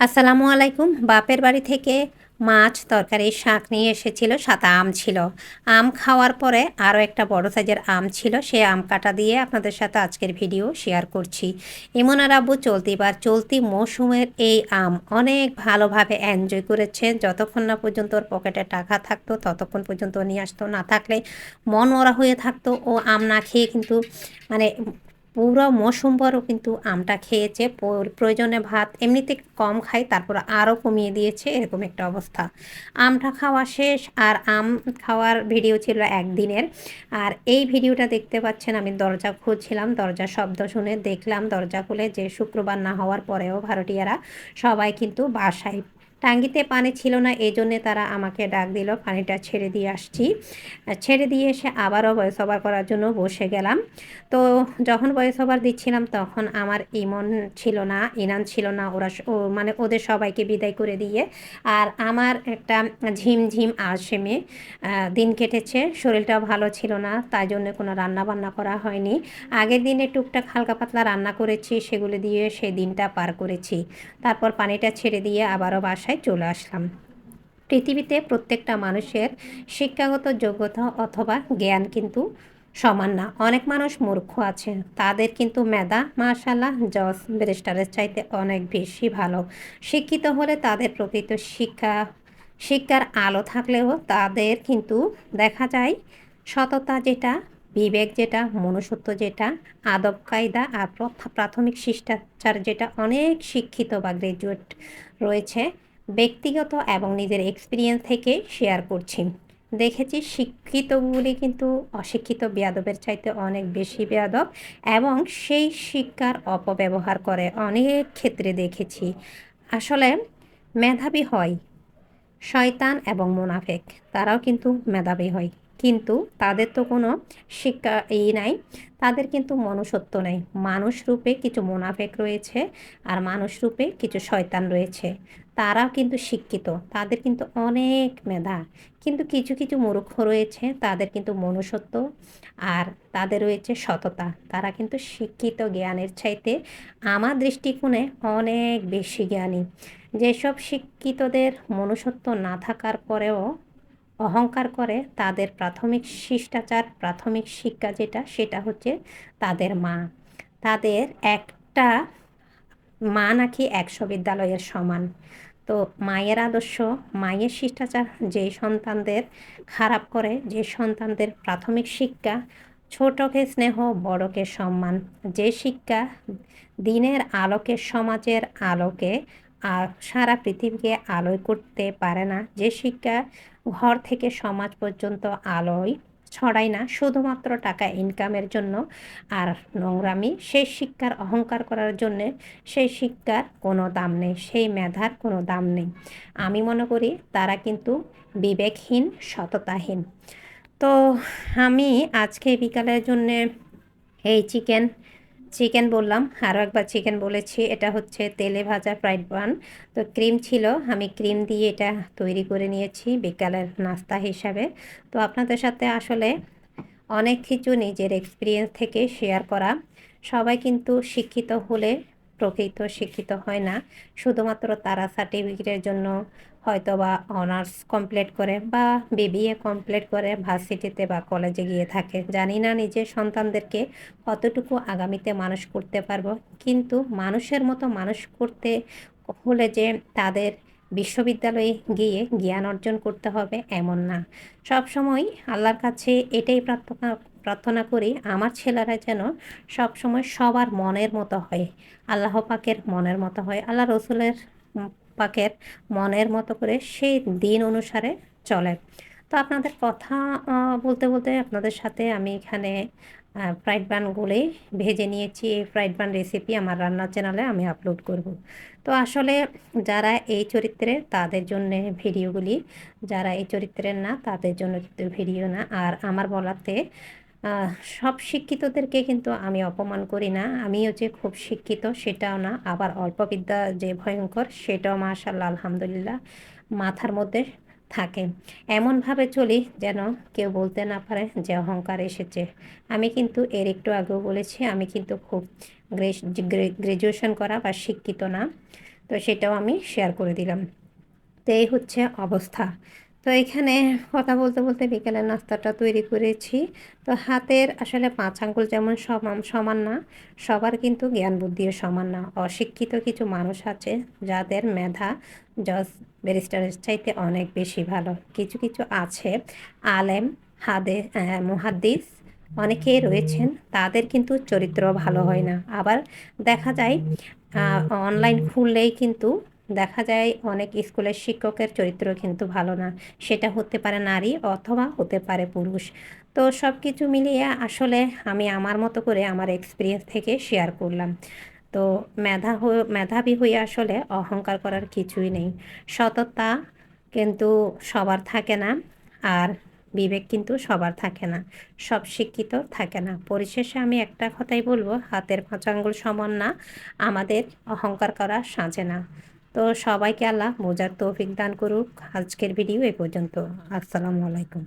আসসালামু আলাইকুম। বাপের বাড়ি থেকে মাছ, তরকারি, শাক নিয়ে এসেছিল সাথে আম ছিল। আম খাওয়ার পরে আরও একটা বড় সাইজের আম ছিল সেই আম কাটা দিয়ে আপনাদের সাথে আজকের ভিডিও শেয়ার করছি। ইমন আর আব্বু চলতি বার চলতি মৌসুমের এই আম অনেক ভালোভাবে এনজয় করেছে। যতক্ষণ না পর্যন্ত ওর পকেটে টাকা থাকতো, ততক্ষণ পর্যন্ত নিয়ে আসতো। না থাকলে মন ওরা হয়ে থাকতো। ও আম না খেয়ে কিন্তু মানে পুরো মৌসুমভরও কিন্তু আমটা খেয়েছে। প্রয়োজনে ভাত এমনিতে কম খাই, তারপর আরও কমিয়ে দিয়েছে, এরকম একটা অবস্থা। আমটা খাওয়া শেষ, আর আম খাওয়ার ভিডিও ছিল একদিনের। আর এই ভিডিওটা দেখতে পাচ্ছেন, আমি দরজা খুঁজছিলাম দরজা শব্দ শুনে দেখলাম, দরজা খুলে যে শুক্রবার না হওয়ার পরেও ভারতীয়রা সবাই কিন্তু বাসায় টাঙ্গিতে পানি ছিল না এই জন্যে তারা আমাকে ডাক দিল, পানিটা ছেড়ে দিয়ে আসছি। ছেড়ে দিয়ে এসে আবারও ভয়েস ওভার করার জন্য বসে গেলাম। তো যখন ভয়েস ওভার দিচ্ছিলাম, তখন আমার ইমন ছিল না, ইনান ছিল না, ওরা মানে ওদের সবাইকে বিদায় করে দিয়ে আর আমার একটা ঝিমঝিম আশেমে দিন কেটেছে, শরীরটাও ভালো ছিল না, তাই জন্য কোনো রান্না বান্না করা হয়নি। আগের দিনে টুকটাক হালকা পাতলা রান্না করেছি, সেগুলো দিয়ে সেই দিনটা পার করেছি। তারপর পানিটা ছেড়ে দিয়ে আবারও বাসায় বাসায় চলে আসলাম। পৃথিবীতে প্রত্যেকটা মানুষের শিক্ষাগত যোগ্যতা অথবা জ্ঞান কিন্তু সমান না। অনেক মানুষ মূর্খ আছে। তাদের কিন্তু মেধা মাশাল্লাহ জজ, ব্যারিস্টারের চাইতে অনেক বেশি ভালো। শিক্ষিত হলে তাদের প্রকৃত শিক্ষা, শিক্ষার আলো থাকলেও তাদের কিন্তু দেখা যায় সততা যেটা, বিবেক যেটা, মনুষ্যত্ব যেটা, আদব কায়দা আর প্রাথমিক শিষ্টাচার যেটা অনেক শিক্ষিত বা গ্রাজুয়েট রয়েছে। ব্যক্তিগত এবং নিজের এক্সপিরিয়েন্স থেকে শেয়ার করছি। দেখেছি শিক্ষিতগুলি কিন্তু অশিক্ষিত বেয়াদবের চাইতে অনেক বেশি বেয়াদব এবং সেই শিক্ষার অপব্যবহার করে অনেক ক্ষেত্রে দেখেছি। আসলে মেধাবী হয়, শয়তান এবং মুনাফেক, তারাও কিন্তু মেধাবী হয়। কিন্তু তাদের তো কোনো শিক্ষা এই নাই, তাদের কিন্তু মনুষ্যত্ব নেই। মানুষ রূপে কিছু মুনাফেক রয়েছে আর মানুষ রূপে কিছু শয়তান রয়েছে। তারাও কিন্তু শিক্ষিত, তাদের কিন্তু অনেক মেধা। কিন্তু কিছু কিছু মূর্খ রয়েছে, তাদের কিন্তু মনুষ্যত্ব আর তাদের রয়েছে সততা। তারা কিন্তু শিক্ষিত জ্ঞানের চাইতে আমার দৃষ্টিকোণে অনেক বেশি জ্ঞানী। যেসব শিক্ষিতদের মনুষ্যত্ব না থাকার পরেও অহংকার করে তাদের প্রাথমিক শিষ্টাচার, প্রাথমিক শিক্ষা যেটা, সেটা হচ্ছে তাদের মা। তাদের একটা মা নাকি একশো বিদ্যালয়ের সমান। তো মায়ের আদর্শ, মায়ের শিষ্টাচার, যে সন্তানদের খারাপ করে, যে সন্তানদের প্রাথমিক শিক্ষা, ছোটকে স্নেহ, বড়কে সম্মান। যে শিক্ষা দিনের আলোকে, সমাজের আলোকে সারা পৃথিবীকে আলোয় করতে পারে না। যে শিক্ষা ঘর থেকে সমাজ পর্যন্ত আলোয় ছড়ায় না, শুধুমাত্র টাকা ইনকামের জন্য আর নোংরামি, সেই শিক্ষার অহংকার করার জন্যে সেই শিক্ষার কোনো দাম নেই, সেই মেধার কোনো দাম নেই। আমি মনে করি তারা কিন্তু বিবেকহীন, সততাহীন। তো আমি আজকে বিকালের জন্যে এই চিকেন চিকেন বললাম আরও একবার চিকেন বলেছি, এটা হচ্ছে তেলে ভাজা ফ্রাইড বান তো ক্রিম ছিল, আমি ক্রিম দিয়ে এটা তৈরি করে নিয়েছি বিকালের নাস্তা হিসাবে। তো আপনাদের সাথে আসলে অনেক কিছু নিজের এক্সপিরিয়েন্স থেকে শেয়ার করা। সবাই কিন্তু শিক্ষিত হলে প্রকৃত শিক্ষিত হয় না। শুধুমাত্র তারা সার্টিফিকেটের জন্য হয়তো বা অনার্স কমপ্লিট করে বা বিবিএ কমপ্লিট করে ভার্সিটিতে বা কলেজে গিয়ে থাকে। জানি না নিজের সন্তানদেরকে কতটুকু আগামীতে মানুষ করতে পারব, কিন্তু মানুষের মতো মানুষ করতে হলে যে তাদের বিশ্ববিদ্যালয়ে গিয়ে জ্ঞান অর্জন করতে হবে এমন না। সব সময় আল্লাহর কাছে এটাই প্রার্থনা প্রার্থনা করি, আমার ছেলেরা যেন সবসময় সবার মনের মতো হয়, আল্লাহ পাকের মনের মতো হয়, আল্লাহ রসুলের পাকের মনের মতো করে সেই দিন অনুসারে চলে। তো আপনাদের কথা বলতে বলতে আপনাদের সাথে আমি এখানে ফ্রাইড বানগুলি ভেজে নিয়েছি। এই ফ্রাইড বান রেসিপি আমার রান্নার চ্যানেলে আমি আপলোড করব। তো আসলে যারা এই চরিত্রে, তাদের জন্য ভিডিওগুলি যারা এই চরিত্রের না, তাদের জন্য ভিডিও না। আর আমার বলাতে সব শিক্ষিতদেরকে কিন্তু আমি অপমান করি না। আমিও যে খুব শিক্ষিত সেটাও না। আবার অল্প বিদ্যা যে ভয়ঙ্কর সেটাও মাশাল্লাহ আলহামদুলিল্লাহ মাথার মধ্যে থাকে। এমনভাবে চলি যেন কেউ বলতে না পারে যে অহংকার এসেছে। আমি কিন্তু এর একটু আগেও বলেছি, আমি কিন্তু খুব গ্রেজুয়েশন করা বা শিক্ষিত না। তো সেটাও আমি শেয়ার করে দিলাম। তো এই হচ্ছে অবস্থা। তো এখানে কথা বলতে বলতে বিকেলের নাস্তাটা তৈরি করেছি। তো হাতের আসলে পাঁচ আঙ্গুল যেমন সমান সমান না, সবার কিন্তু জ্ঞান বুদ্ধিও সমান না। অশিক্ষিত কিছু মানুষ আছে যাদের মেধা জজ ব্যারিস্টারের চাইতে অনেক বেশি ভালো। কিছু কিছু আছে আলেম, হাদে মুহাদ্দিস অনেকেই রয়েছেন, তাদের কিন্তু চরিত্র ভালো হয় না। আবার দেখা যায় অনলাইন খুললেই কিন্তু দেখা যায় অনেক স্কুলের শিক্ষকের চরিত্র কিন্তু ভালো না। সেটা হতে পারে নারী অথবা হতে পারে পুরুষ। তো সব কিছু মিলিয়ে আসলে আমি আমার মতো করে আমার এক্সপিরিয়েন্স থেকে শেয়ার করলাম। তো মেধা মেধাবী হয়ে আসলে অহংকার করার কিছুই নেই। সততা কিন্তু সবার থাকে না আর বিবেক কিন্তু সবার থাকে না। সব শিক্ষিত থাকে না। পরিশেষে আমি একটা কথাই বলব, হাতের পাঁচ আঙ্গুল না, আমাদের অহংকার করা সাজে না। তো সবাইকে আল্লাহ বোঝার তৌফিক দান করুক। আজকের ভিডিও এ পর্যন্ত। আসসালামু আলাইকুম।